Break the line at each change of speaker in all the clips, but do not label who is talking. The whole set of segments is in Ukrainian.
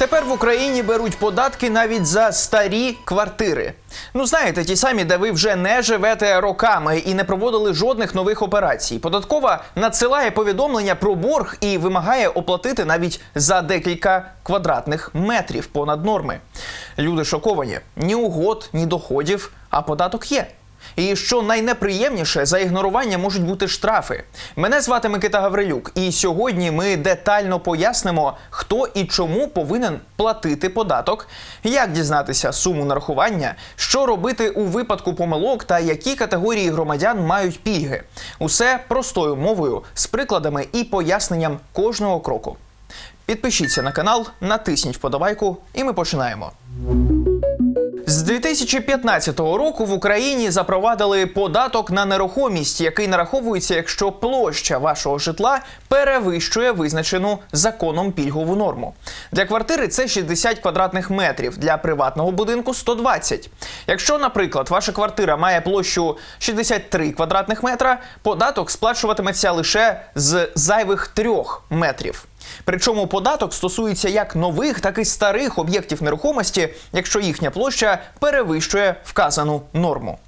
Тепер в Україні беруть податки навіть за старі квартири. Ну знаєте, ті самі, де ви вже не живете роками і не проводили жодних нових операцій. Податкова надсилає повідомлення про борг і вимагає оплатити навіть за декілька квадратних метрів понад норми. Люди шоковані: ні угод, ні доходів, а податок є. І що найнеприємніше, за ігнорування можуть бути штрафи. Мене звати Микита Гаврилюк, і сьогодні ми детально пояснимо, хто і чому повинен платити податок, як дізнатися суму нарахування, що робити у випадку помилок та які категорії громадян мають пільги. Усе простою мовою з прикладами і поясненням кожного кроку. Підпишіться на канал, натисніть вподобайку, і ми починаємо. З 2015 року в Україні запровадили податок на нерухомість, який нараховується, якщо площа вашого житла перевищує визначену законом пільгову норму. Для квартири це 60 квадратних метрів, для приватного будинку 120. Якщо, наприклад, ваша квартира має площу 63 квадратних метра, податок сплачуватиметься лише з зайвих 3 метрів. Причому податок стосується як нових, так і старих об'єктів нерухомості, якщо їхня площа перевищує вказану норму.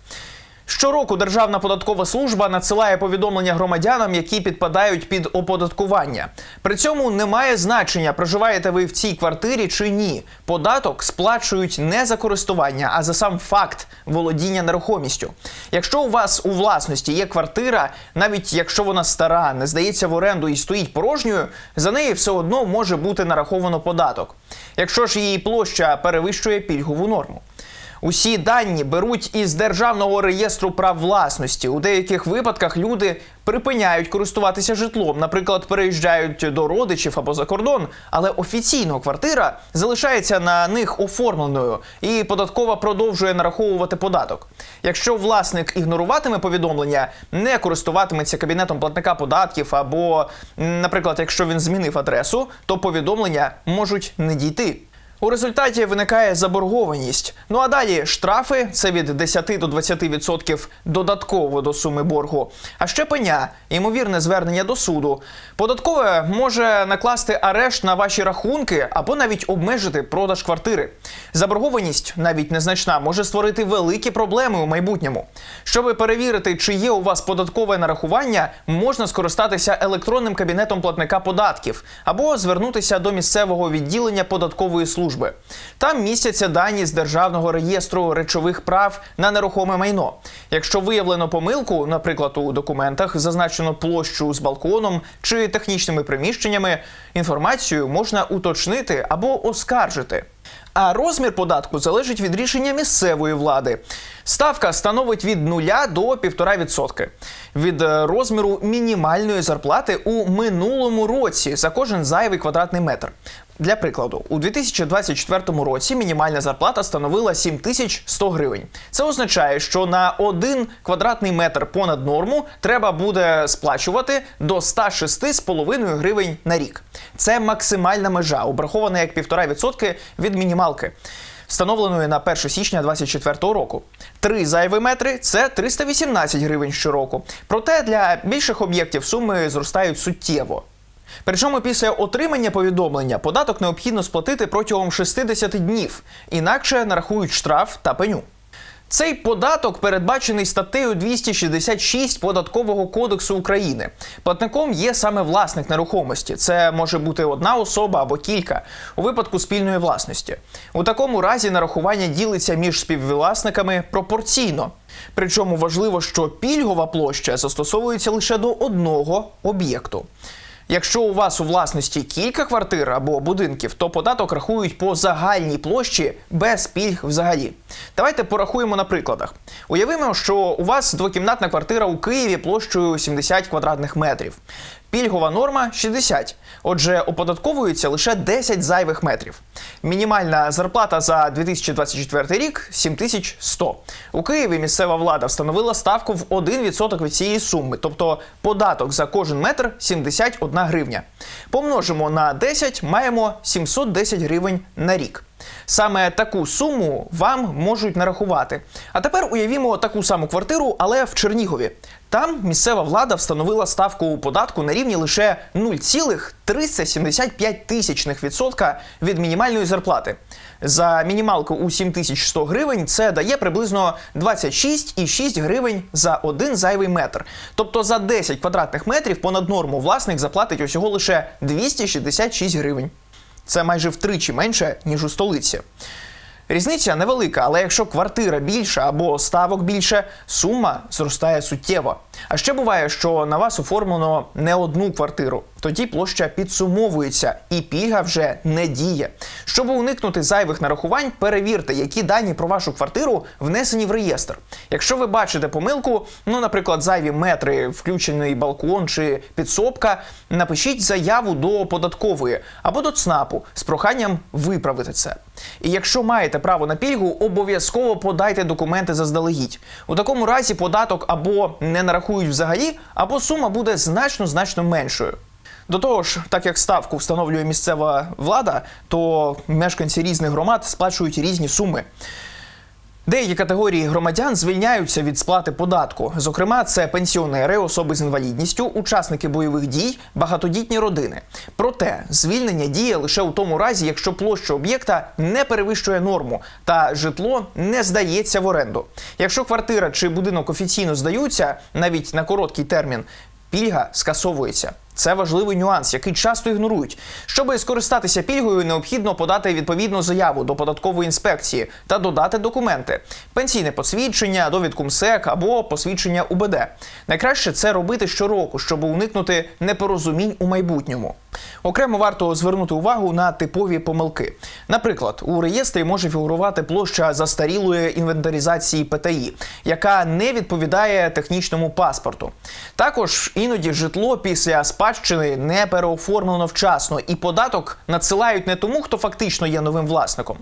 Щороку Державна податкова служба надсилає повідомлення громадянам, які підпадають під оподаткування. При цьому немає значення, проживаєте ви в цій квартирі чи ні. Податок сплачують не за користування, а за сам факт володіння нерухомістю. Якщо у вас у власності є квартира, навіть якщо вона стара, не здається в оренду і стоїть порожньою, за неї все одно може бути нараховано податок. Якщо ж її площа перевищує пільгову норму. Усі дані беруть із державного реєстру прав власності. У деяких випадках люди припиняють користуватися житлом, наприклад, переїжджають до родичів або за кордон, але офіційно квартира залишається на них оформленою, і податкова продовжує нараховувати податок. Якщо власник ігноруватиме повідомлення, не користуватиметься кабінетом платника податків, або, наприклад, якщо він змінив адресу, то повідомлення можуть не дійти. У результаті виникає заборгованість. Ну а далі штрафи це від 10 до 20% додатково до суми боргу. А ще пеня, ймовірне звернення до суду. Податкове може накласти арешт на ваші рахунки або навіть обмежити продаж квартири. Заборгованість, навіть незначна, може створити великі проблеми у майбутньому. Щоб перевірити, чи є у вас податкове нарахування, можна скористатися електронним кабінетом платника податків або звернутися до місцевого відділення податкової служби. Там містяться дані з державного реєстру речових прав на нерухоме майно. Якщо виявлено помилку, наприклад, у документах зазначено площу з балконом чи технічними приміщеннями, інформацію можна уточнити або оскаржити. А розмір податку залежить від рішення місцевої влади. Ставка становить від 0 до 1,5% від е, розміру мінімальної зарплати у минулому році за кожен зайвий квадратний метр. Для прикладу, у 2024 році мінімальна зарплата становила 7100 гривень. Це означає, що на один квадратний метр понад норму треба буде сплачувати до 106,5 гривень на рік. Це максимальна межа, обрахована як 1,5% від мінімалки. Встановленої на 1 січня 2024 року. Три зайві метри це 318 гривень щороку. Проте для більших об'єктів суми зростають суттєво. Причому після отримання повідомлення податок необхідно сплатити протягом 60 днів, інакше нарахують штраф та пеню. Цей податок передбачений статтею 266 податкового кодексу України. Платником є саме власник нерухомості. Це може бути одна особа або кілька у випадку спільної власності. У такому разі нарахування ділиться між співвласниками пропорційно. Причому важливо, що пільгова площа застосовується лише до одного об'єкту. Якщо у вас у власності кілька квартир або будинків, то податок рахують по загальній площі без пільг взагалі. Давайте порахуємо на прикладах. Уявимо, що у вас двокімнатна квартира у Києві площею 70 квадратних метрів. Пільгова норма 60. Отже, оподатковується лише 10 зайвих метрів. Мінімальна зарплата за 2024 рік 7100. У Києві місцева влада встановила ставку в 1% від цієї суми, тобто податок за кожен метр 71 гривня. Помножимо на 10, маємо 710 гривень на рік. Саме таку суму вам можуть нарахувати. А тепер уявімо таку саму квартиру, але в Чернігові. Там місцева влада встановила ставку податку на рівні лише 0,375 тисячних відсотка від мінімальної зарплати. За мінімалку у 7100 гривень це дає приблизно 26,6 гривень за один зайвий метр. Тобто за 10 квадратних метрів понад норму власник заплатить усього лише 266 гривень. Це майже втричі менше, ніж у столиці. Різниця невелика, але якщо квартира більша або ставок більше, сума зростає суттєво. А ще буває, що на вас оформлено не одну квартиру. Тоді площа підсумовується і пільга вже не діє. Щоб уникнути зайвих нарахувань, перевірте, які дані про вашу квартиру внесені в реєстр. Якщо ви бачите помилку, ну, наприклад, зайві метри, включений балкон чи підсобка, напишіть заяву до податкової або до ЦНАПу з проханням виправити це. І якщо маєте право на пільгу, обов'язково подайте документи заздалегідь. У такому разі податок або не нарахують взагалі, або сума буде значно значно меншою. До того ж, так як ставку встановлює місцева влада, то мешканці різних громад сплачують різні суми. Деякі категорії громадян звільняються від сплати податку. Зокрема, це пенсіонери, особи з інвалідністю, учасники бойових дій, багатодітні родини. Проте звільнення діє лише у тому разі, якщо площа об'єкта не перевищує норму та житло не здається в оренду. Якщо квартира чи будинок офіційно здаються навіть на короткий термін, пільга скасовується. Це важливий нюанс, який часто ігнорують. Щоб скористатися пільгою, необхідно подати відповідну заяву до податкової інспекції та додати документи: пенсійне посвідчення, довідку МСЕК або посвідчення УБД. Найкраще це робити щороку, щоб уникнути непорозумінь у майбутньому. Окремо варто звернути увагу на типові помилки. Наприклад, у реєстрі може фігурувати площа застарілої інвентаризації ПТІ, яка не відповідає технічному паспорту. Також іноді житло після спадщини не переоформлено вчасно, і податок надсилають не тому, хто фактично є новим власником.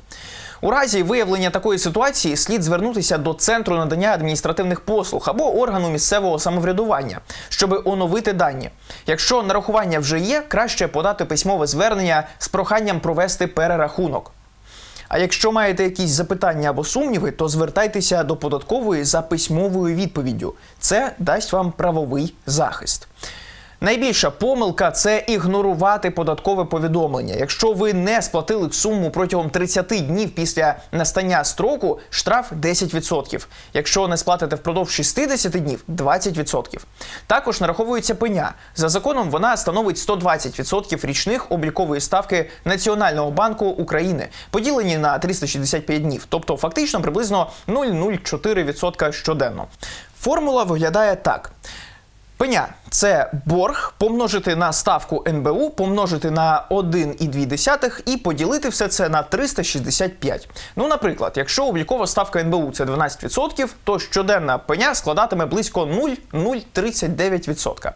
У разі виявлення такої ситуації слід звернутися до центру надання адміністративних послуг або органу місцевого самоврядування, щоб оновити дані. Якщо нарахування вже є, краще подати письмове звернення з проханням провести перерахунок. А якщо маєте якісь запитання або сумніви, то звертайтеся до податкової за письмовою відповіддю. Це дасть вам правовий захист. Найбільша помилка це ігнорувати податкове повідомлення. Якщо ви не сплатили суму протягом 30 днів після настання строку, штраф 10%. Якщо не сплатите впродовж 60 днів 20%. Також нараховується пеня. За законом вона становить 120% річних облікової ставки Національного банку України, поділені на 365 днів, тобто фактично приблизно 0,04% щоденно. Формула виглядає так. Пеня це борг помножити на ставку НБУ, помножити на 1,2 і поділити все це на 365. Ну, наприклад, якщо облікова ставка НБУ це 12%, то щоденна пеня складатиме близько 0,039%.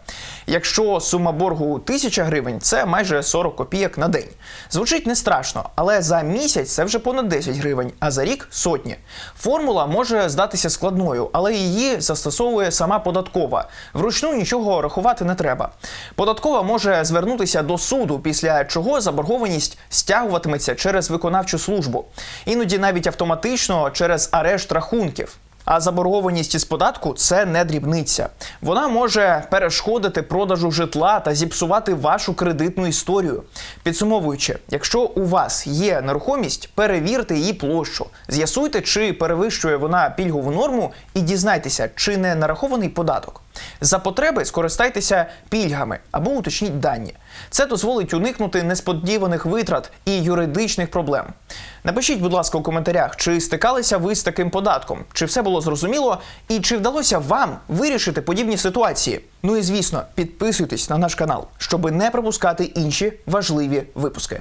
Якщо сума боргу 1000 гривень, це майже 40 копійок на день. Звучить не страшно, але за місяць це вже понад 10 гривень, а за рік сотні. Формула може здатися складною, але її застосовує сама податкова. Вручну нічого рахувати не треба. Податкова може звернутися до суду, після чого заборгованість стягуватиметься через виконавчу службу, іноді навіть автоматично через арешт рахунків. А заборгованість із податку це не дрібниця. Вона може перешкодити продажу житла та зіпсувати вашу кредитну історію. Підсумовуючи, якщо у вас є нерухомість, перевірте її площу, з'ясуйте, чи перевищує вона пільгову норму, і дізнайтеся, чи не нарахований податок. За потреби скористайтеся пільгами або уточніть дані. Це дозволить уникнути несподіваних витрат і юридичних проблем. Напишіть, будь ласка, у коментарях, чи стикалися ви з таким податком, чи все було зрозуміло, і чи вдалося вам вирішити подібні ситуації. Ну і звісно, підписуйтесь на наш канал, щоб не пропускати інші важливі випуски.